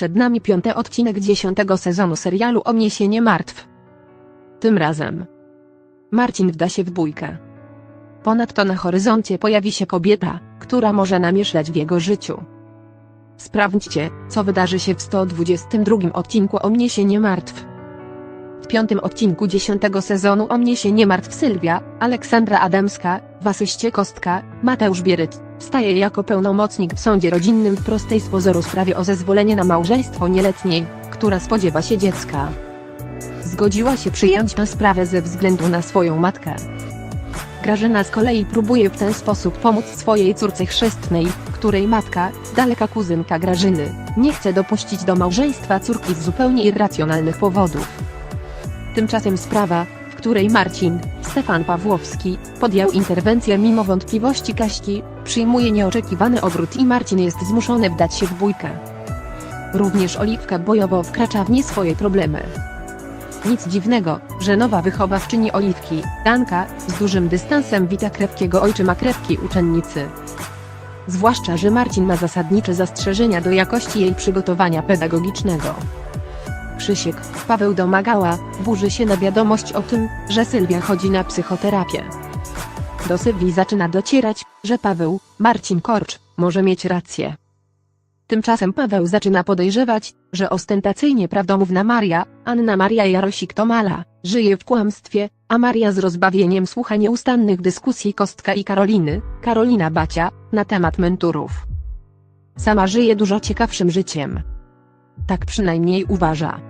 Przed nami piąty odcinek dziesiątego sezonu serialu O mnie się nie martw. Tym razem Marcin wda się w bójkę. Ponadto na horyzoncie pojawi się kobieta, która może namieszać w jego życiu. Sprawdźcie, co wydarzy się w 122 odcinku O mnie się nie martw. W piątym odcinku dziesiątego sezonu O mnie się nie martw Sylwia, Aleksandra Adamska, Wasyście Kostka, Mateusz Bieryt, staje jako pełnomocnik w sądzie rodzinnym w prostej z pozoru sprawie o zezwolenie na małżeństwo nieletniej, która spodziewa się dziecka. Zgodziła się przyjąć tę sprawę ze względu na swoją matkę. Grażyna z kolei próbuje w ten sposób pomóc swojej córce chrzestnej, której matka, daleka kuzynka Grażyny, nie chce dopuścić do małżeństwa córki z zupełnie irracjonalnych powodów. Tymczasem sprawa, której Marcin, Stefan Pawłowski, podjął interwencję mimo wątpliwości Kaśki, przyjmuje nieoczekiwany obrót i Marcin jest zmuszony wdać się w bójkę. Również Oliwka bojowo wkracza w nie swoje problemy. Nic dziwnego, że nowa wychowawczyni Oliwki, Danka, z dużym dystansem wita krewkiego ojczyma krewki uczennicy. Zwłaszcza, że Marcin ma zasadnicze zastrzeżenia do jakości jej przygotowania pedagogicznego. Krzysiek, Paweł domagała, burzy się na wiadomość o tym, że Sylwia chodzi na psychoterapię. Do Sylwii zaczyna docierać, że Paweł, Marcin Korcz, może mieć rację. Tymczasem Paweł zaczyna podejrzewać, że ostentacyjnie prawdomówna Maria, Anna Maria Jarosik-Tomala, żyje w kłamstwie, a Maria z rozbawieniem słucha nieustannych dyskusji Kostka i Karoliny, Karolina Bacia, na temat menturów. Sama żyje dużo ciekawszym życiem. Tak przynajmniej uważa.